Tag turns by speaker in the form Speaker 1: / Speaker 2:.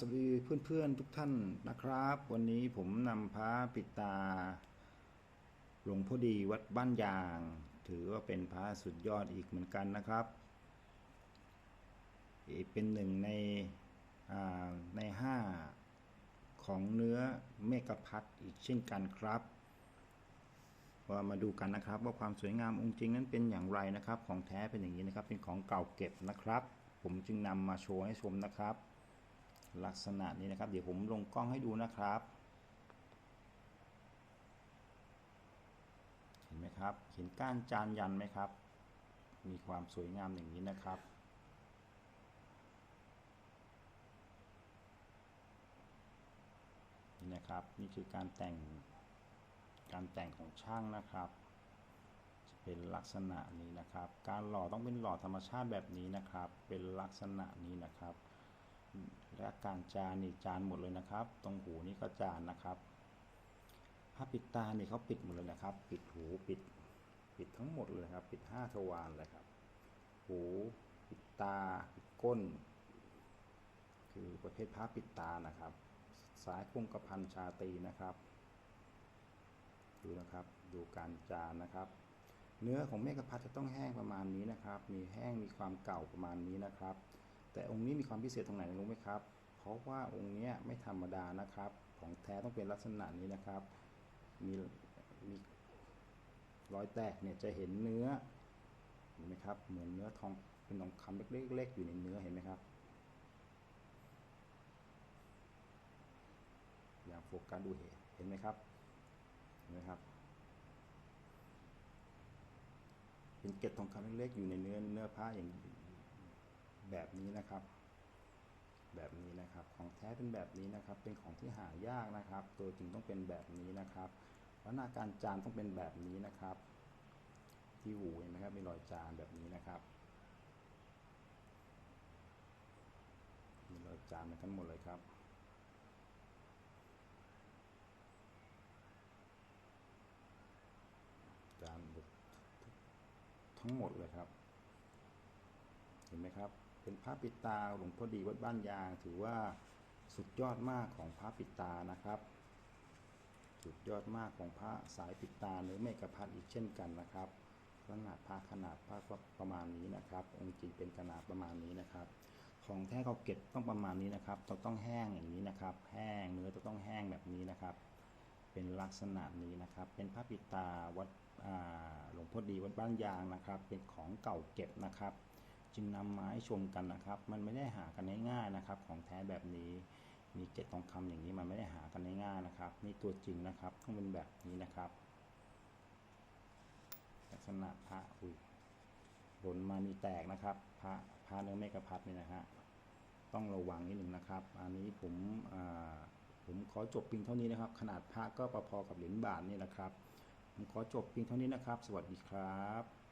Speaker 1: สวัสดีเพื่อนๆทุกท่านนะครับ วันนี้ผมนำพระปิตาหลวงพ่อดีวัดบ้านยาง ถือว่าเป็นพระสุดยอดอีกเหมือนกันนะครับ เป็นหนึ่งในในห้าของเนื้อเมกะพัดอีกเช่นกันครับว่ามาดูกันนะครับ ว่าความสวยงามองค์จริงนั้นเป็นอย่างไรนะครับ ของแท้เป็นอย่างนี้นะครับ เป็นของเก่าเก็บนะครับ ผมจึงนำมาโชว์ให้ชมนะครับ ลักษณะนี้นะครับ เดี๋ยวผมลงกล้องให้ดูนะครับ เห็นไหมครับ เห็นก้านจานยันไหมครับ มีความสวยงามอย่างนี้นะครับนี่นะครับ นี่คือการแต่งการแต่งของช่างนะครับ จะเป็นลักษณะนี้นะครับ การหล่อต้องเป็นหล่อธรรมชาติแบบนี้นะครับ เป็นลักษณะนี้นะครับ และการจานนี่จานหมดเลยนะครับ ตรงหูนี่ก็จานนะครับผ้าปิดตานี่เขาปิดหมดเลยนะครับ ปิดหูปิด ปิดทั้งหมดเลยครับ ปิดห้าทวารเลยครับ หูปิดตาปิดก้น คือประเภทผ้าปิดตานะครับ สายคงกระพันชาตีนะครับ ดูนะครับดูการจานนะครับเนื้อของเมฆพัดจะต้องแห้งประมาณนี้นะครับ มีแห้งมีความเก่าประมาณนี้นะครับ แต่องค์นี้มีความพิเศษตรงไหนรู้ไหมครับ เพราะว่าองค์นี้ไม่ธรรมดานะครับ ของแท้ต้องเป็นลักษณะนี้นะครับ มีมีรอยแตกเนี่ยจะเห็นเนื้อเห็นไหมครับ เหมือนเนื้อทองเป็นทองคำเล็กๆอยู่ในเนื้อเห็นไหมครับอย่างโฟกัสดูเห็นเห็นไหมครับเห็นไหมครับ เป็นเกล็ดทองคำเล็กๆอยู่ในเนื้อเนื้อผ้าอย่าง แบบนี้นะครับ แบบนี้นะครับ ของแท้เป็นแบบนี้นะครับ เป็นของที่หายากนะครับ ตัวจริงต้องเป็นแบบนี้นะครับลักษณะการจานต้องเป็นแบบนี้นะครับ ที่หูเห็นไหมครับ มีรอยจานแบบนี้นะครับมีรอยจานเหมือนกันหมดเลยครับจานหมดทั้งหมดเลยครับ เห็นไหมครับ เป็นพระปิดตาหลวงพ่อดีวัดบ้านยาง ถือว่าสุดยอดมากของพระปิดตานะครับ สุดยอดมากของพระสายปิดตาหรือเมกพัดอีกเช่นกันนะครับขนาดพระขนาดพระก็ประมาณนี้นะครับ องค์จริงเป็นขนาดประมาณนี้นะครับ ของแท้เขาเก็บต้องประมาณนี้นะครับต้องต้องแห้งอย่างนี้นะครับ แห้งเนื้อจะต้องแห้งแบบนี้นะครับ เป็นลักษณะนี้นะครับ เป็นพระปิดตาวัดหลวงพ่อดีวัดบ้านยางนะครับ เป็นของเก่าเก็บนะครับ จึงนำมาให้ชมกันนะครับ มันไม่ได้หากันง่ายๆนะครับ ของแท้แบบนี้มีเกล็ดทองคำอย่างนี้มันไม่ได้หากันง่ายๆนะครับ นี่ตัวจริงนะครับต้องเป็นแบบนี้นะครับ ลักษณะพระอุ้ยหล่นมามีแตกนะครับ พระพระเนื้อเมกะพัดนี่นะฮะต้องระวังนิดหนึ่งนะครับ อันนี้ผมผมขอจบเพียงเท่านี้นะครับ ขนาดพระก็ประพอกับเหรียญบาทนี่แหละครับ ผมขอจบเพียงเท่านี้นะครับ สวัสดีครับ